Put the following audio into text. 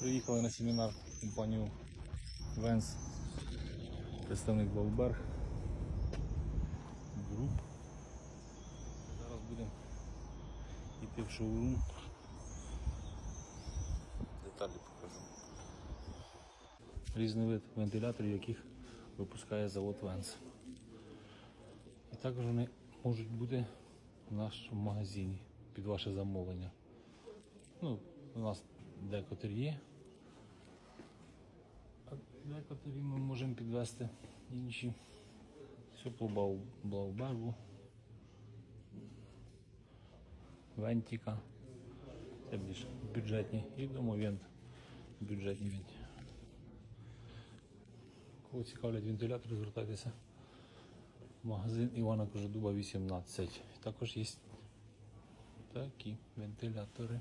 Приїхали на семінар компанію Венс, представник Бауберг Груп. Зараз будемо йти в шоурум. Деталі покажу. Різний вид вентиляторів, яких випускає завод Венс. І також вони можуть бути в нашому магазині під ваше замовлення. Ну, у нас декотрі є. А декотрі ми можемо підвести інші. Бау- Блаубергу. Вентіка. Це більш бюджетні. І домовент. Бюджетні венті. Кого цікавлять вентилятори, звертайтеся. Магазин Івана Кожедуба 18. Також є такі вентилятори.